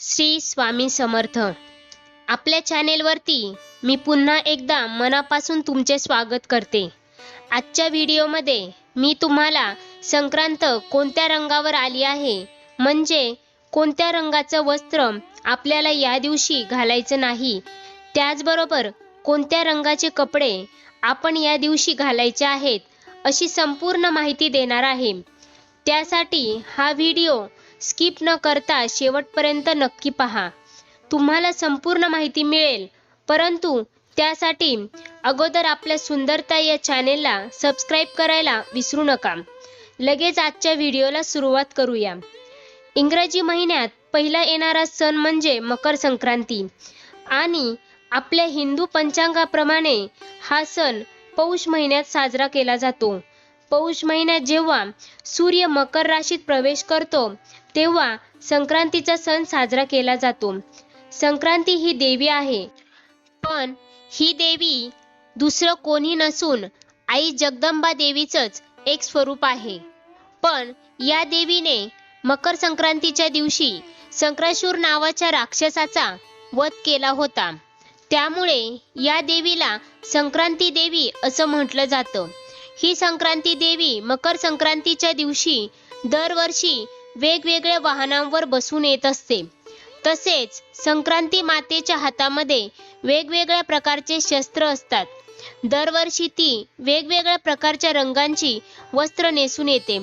श्री स्वामी समर्थ. आपल्या चॅनेलवरती मी पुन्हा एकदा मनापासून तुमचे स्वागत करते. आजच्या व्हिडिओमध्ये मी तुम्हाला संक्रांत कोणत्या रंगावर आली आहे? म्हणजे कोणत्या रंगाचं वस्त्र आपल्याला या दिवशी घालायचं नाही? त्याचबरोबर कोणत्या रंगाचे कपडे आपण या दिवशी घालायचे आहेत? अशी संपूर्ण माहिती देणार आहे. त्यासाठी हा व्हिडिओ स्किप न करता शेवटपर्यंत नक्की पहा. तुम्हाला संपूर्ण माहिती मिळेल. परंतु त्यासाठी अगोदर आपल्या सुंदरता या चॅनेलला सबस्क्राईब करायला विसरू नका. लगेच आजच्या व्हिडिओला सुरुवात करूया. इंग्रजी महिन्यात पहिला येणारा सण म्हणजे मकर संक्रांती. आणि आपल्या हिंदू पंचांगाप्रमाणे हा सण पौष महिन्यात साजरा केला जातो. पौष महिन्यात जेव्हा सूर्य मकर राशीत प्रवेश करतो तेव्हा संक्रांतीचा सण साजरा केला जातो. संक्रांती ही देवी आहे. पण ही देवी दुसरं कोणी नसून आई जगदंबा देवीचंच एक स्वरूप आहे. पण या देवीने मकर संक्रांतीच्या दिवशी संक्राशूर नावाच्या राक्षसाचा वध केला होता. त्यामुळे या देवीला संक्रांती देवी असं म्हटलं जातं. ही संक्रांती देवी मकर संक्रांतीच्या दिवशी दरवर्षी वेगवेगळ्या वाहनांवर बसून येत असते. तसेच संक्रांती मातेच्या हातामध्ये वेगवेगळ्या प्रकारचे शस्त्र असतात. दरवर्षी ती वेगवेगळ्या प्रकारच्या रंगांची वस्त्र नेसून येते.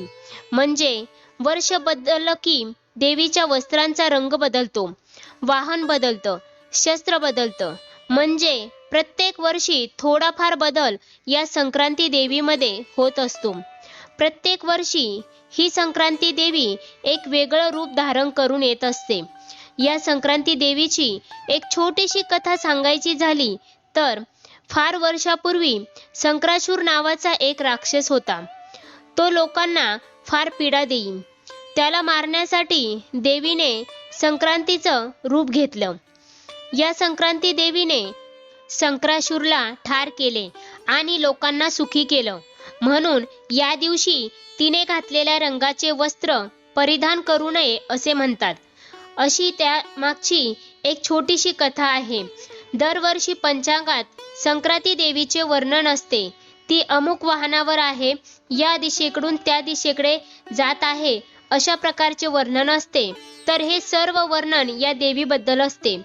म्हणजे वर्ष बदललं की देवीच्या वस्त्रांचा रंग बदलतो. वाहन बदलतं शस्त्र बदलतं म्हणजे प्रत्येक वर्षी थोडाफार बदल या संक्रांती देवीमध्ये होत असतो. प्रत्येक वर्षी ही संक्रांती देवी एक वेगळं रूप धारण करून येत असते. या संक्रांती देवीची एक छोटीशी कथा सांगायची झाली तर फार वर्षापूर्वी संक्राशूर नावाचा एक राक्षस होता. तो लोकांना फार पीडा देई. त्याला मारण्यासाठी देवीने संक्रांतीचं रूप घेतलं. या संक्रांती देवीने संक्राशूरला ठार केले आणि लोकांना सुखी केलं. म्हणून या दिवशी तिने घातलेल्या रंगाचे वस्त्र परिधान करू नये असे म्हणतात. अशी त्या मागची एक छोटीशी कथा आहे. दरवर्षी पंचांगात संक्रांती देवीचे वर्णन असते. ती अमुक वाहनावर आहे या दिशेकडून त्या दिशेकडे जात आहे अशा प्रकारचे वर्णन असते. तर हे सर्व वर्णन या देवीबद्दल असते.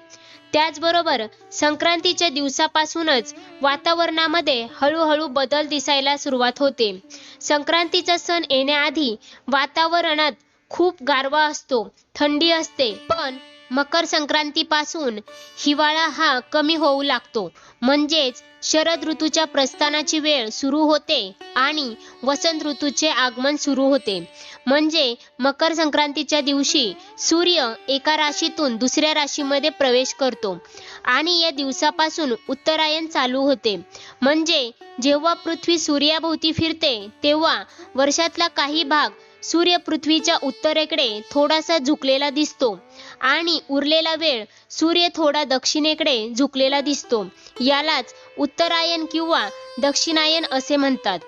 त्याचबरोबर संक्रांतीच्या दिवसापासूनच वातावरणामध्ये हळूहळू बदल दिसायला सुरुवात होते. संक्रांतीचा सण येण्याआधी वातावरणात खूप गारवा असतो थंडी असते पण मकर संक्रांतीपासून हिवाळा हा कमी होऊ लागतो. म्हणजेच शरद ऋतूच्या प्रस्थानाची वेळ सुरू होते आणि वसंत ऋतूचे आगमन सुरू होते. म्हणजे मकर संक्रांतीच्या दिवशी सूर्य एका राशीतून दुसऱ्या राशीमध्ये प्रवेश करतो. आणि या दिवसापासून उत्तरायण चालू होते. म्हणजे जेव्हा पृथ्वी सूर्याभोवती फिरते तेव्हा वर्षातला काही भाग सूर्य पृथ्वीच्या उत्तरेकडे थोडासा झुकलेला दिसतो. आणि उरलेला वेळ सूर्य थोडा दक्षिणेकडे झुकलेला दिसतो. यालाच उत्तरायण किंवा दक्षिणायन असे म्हणतात.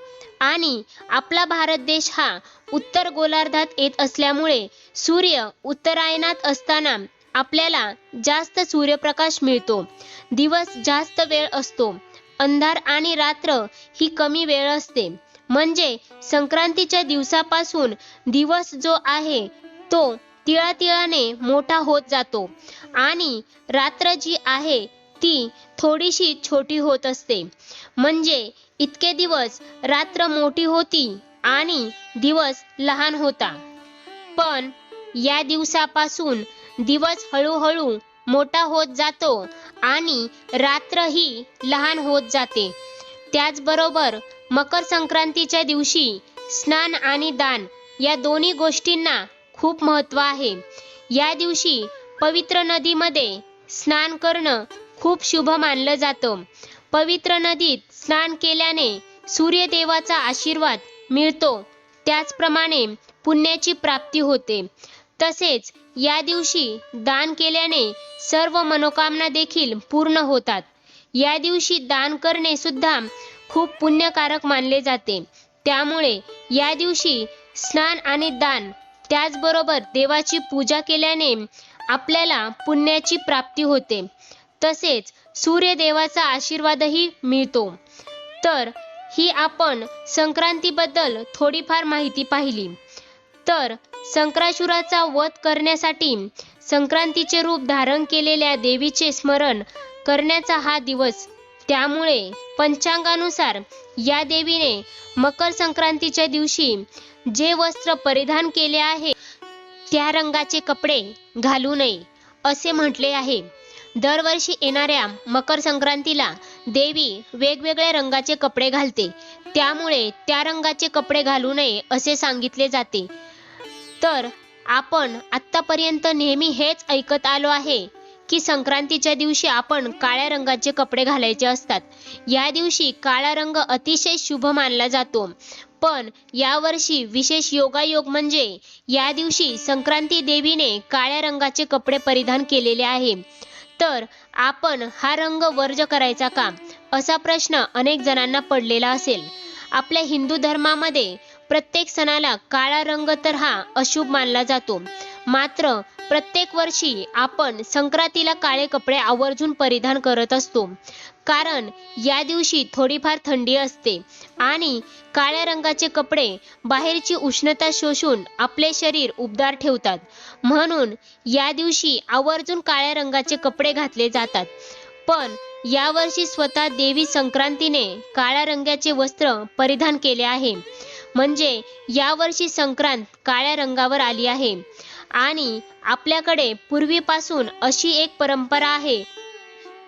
आणि आपला भारत देश हा उत्तर गोलार्धात येत असल्यामुळे सूर्य उत्तरायणात असताना आपल्याला जास्त सूर्यप्रकाश मिळतो. दिवस जास्त वेळ असतो. अंधार आणि रात्र ही कमी वेळ असते. म्हणजे संक्रांतीच्या दिवसापासून दिवस जो आहे तो तिळातिळाने मोठा होत जातो आणि रात्र जी आहे ती थोडीशी छोटी होत असते. म्हणजे इतके दिवस रात्र मोठी होती आणि दिवस लहान होता. पण या दिवसापासून दिवस हळूहळू मोठा होत जातो आणि रात्र ही लहान होत जाते. त्याचबरोबर मकर संक्रांतीच्या दिवशी स्नान आणि दान या दोन्ही गोष्टींना खूप महत्त्व आहे. या दिवशी पवित्र नदीमध्ये स्नान करणं खूप शुभ मानलं जातं. पवित्र नदीत स्नान केल्याने सूर्यदेवाचा आशीर्वाद मिळतो. त्याचप्रमाणे पुण्याची प्राप्ती होते. तसेच या दिवशी दान केल्याने सर्व मनोकामना देखील पूर्ण होतात. या दिवशी दान करणे सुद्धा खूप पुण्यकारक मानले जाते. त्यामुळे या दिवशी स्नान आणि दान त्याचबरोबर देवाची पूजा केल्याने आपल्याला पुण्याची प्राप्ती होते. तसेच सूर्यदेवाचा आशीर्वादही मिळतो. तर ही आपण संक्रांतीबद्दल थोडीफार माहिती पाहिली. तर संक्राशुराचा वध करण्यासाठी संक्रांतीचे रूप धारण केलेल्या देवीचे स्मरण करण्याचा हा दिवस. त्यामुळे पंचांगानुसार या देवीने मकर संक्रांतीच्या दिवशी जे वस्त्र परिधान केले आहे त्या रंगाचे कपडे घालू नये असे म्हटले आहे. दरवर्षी येणाऱ्या मकर संक्रांतीला देवी वेगवेगळ्या रंगाचे कपडे घालते. त्यामुळे त्या रंगाचे कपडे घालू नये असे सांगितले जाते. तर आपण आत्तापर्यंत नेहमी हेच ऐकत आलो आहे की संक्रांतीच्या दिवशी आपण काळ्या रंगाचे कपडे घालायचे असतात. या दिवशी काळा रंग अतिशय शुभ मानला जातो. पण यावर्षी विशेष योगायोग म्हणजे या दिवशी संक्रांती देवीने काळ्या रंगाचे कपडे परिधान केलेले आहे. तर आपण हा रंग वर्ज करायचा का? असा प्रश्न अनेक जणांना पडलेला असेल. आपल्या हिंदू धर्मामध्ये प्रत्येक सणाला काळा रंग तर हा अशुभ मानला जातो. मात्र प्रत्येक वर्षी आपण संक्रांतीला काळे कपडे आवर्जून परिधान करत असतो. कारण या दिवशी थोडीफार थंडी असते आणि काळ्या रंगाचे कपडे बाहेरची उष्णता शोषून आपले शरीर उबदार ठेवतात. म्हणून या दिवशी आवर्जून काळ्या रंगाचे कपडे घातले जातात. पण यावर्षी स्वतः देवी संक्रांतीने काळ्या रंगाचे वस्त्र परिधान केले आहे. म्हणजे यावर्षी संक्रांत काळ्या रंगावर आली आहे. आणि आपल्याकडे पूर्वीपासून अशी एक परंपरा आहे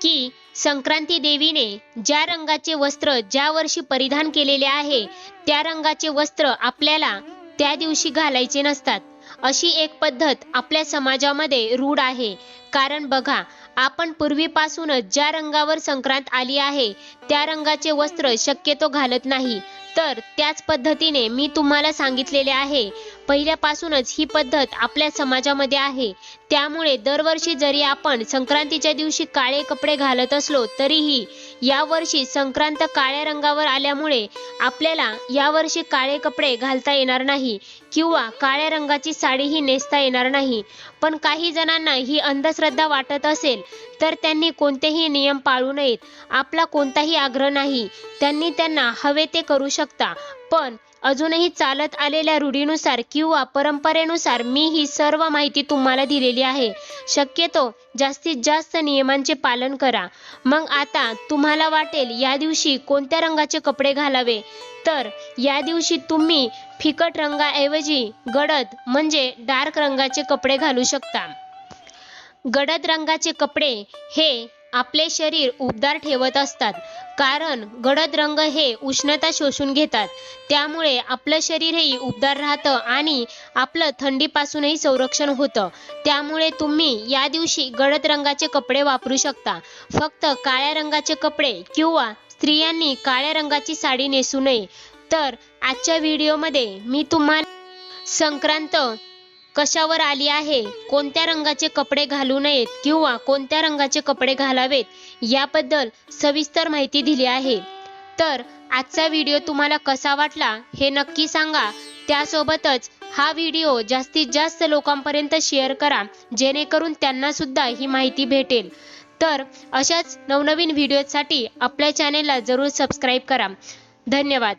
की संक्रांती देवीने ज्या रंगाचे वस्त्र ज्या वर्षी परिधान केलेले आहे त्या रंगाचे वस्त्र आपल्याला त्या दिवशी घालायचे नसतात. अशी एक पद्धत आपल्या समाजामध्ये रूढ आहे. कारण बघा आपण पूर्वीपासूनच ज्या रंगावर संक्रांत आली आहे त्या रंगाचे वस्त्र शक्यतो घालत नाही. तर त्याच पद्धतीने मी तुम्हाला सांगितलेले आहे पहिल्यापासूनच ही पद्धत आपल्या समाजामध्ये आहे. त्यामुळे दरवर्षी जरी आपण संक्रांतीच्या दिवशी काळे कपडे घालत असलो तरीही यावर्षी संक्रांत काळ्या रंगावर आल्यामुळे आपल्याला यावर्षी काळे कपडे घालता येणार नाही किंवा काळ्या रंगाची साडीही नेसता येणार नाही. पण काही जणांना ही अंधश्रद्धा वाटत असेल तर त्यांनी कोणतेही नियम पाळू नयेत. आपला कोणताही आग्रह नाही. त्यांनी त्यांना हवे ते करू शकता. पण अजूनही चालत आलेल्या रूढीनुसार किंवा परंपरेनुसार मी ही सर्व माहिती तुम्हाला दिलेली आहे. शक्यतो जास्तीत जास्त नियमांचे पालन करा. मग आता तुम्हाला वाटेल या दिवशी कोणत्या रंगाचे कपडे घालावे? तर या दिवशी तुम्ही फिकट रंगाऐवजी गडद म्हणजे डार्क रंगाचे कपडे घालू शकता. गडद रंगाचे कपडे हे आपले शरीर उबदार ठेवत असतात. कारण गडद रंग हे उष्णता शोषून घेतात. त्यामुळे आपलं शरीरही उबदार राहतं आणि आपलं थंडीपासूनही संरक्षण होतं. त्यामुळे तुम्ही या दिवशी गडद रंगाचे कपडे वापरू शकता. फक्त काळ्या रंगाचे कपडे किंवा स्त्रियांनी काळ्या रंगाची साडी नेसू नये. तर आजच्या व्हिडिओमध्ये मी तुम्हाला संक्रांत कशावर आली आहे? कोणत्या रंगाचे कपडे घालू नयेत किंवा कोणत्या रंगाचे कपडे घालावेत? याबद्दल सविस्तर माहिती दिली आहे. तर आजचा व्हिडिओ तुम्हाला कसा वाटला हे नक्की सांगा. त्यासोबतच हा व्हिडिओ जास्तीत जास्त लोकांपर्यंत शेअर करा जेणेकरून त्यांना सुद्धा ही माहिती भेटेल. तर अशाच नवनवीन व्हिडिओसाठी आपल्या चॅनेलला जरूर सबस्क्राईब करा. धन्यवाद.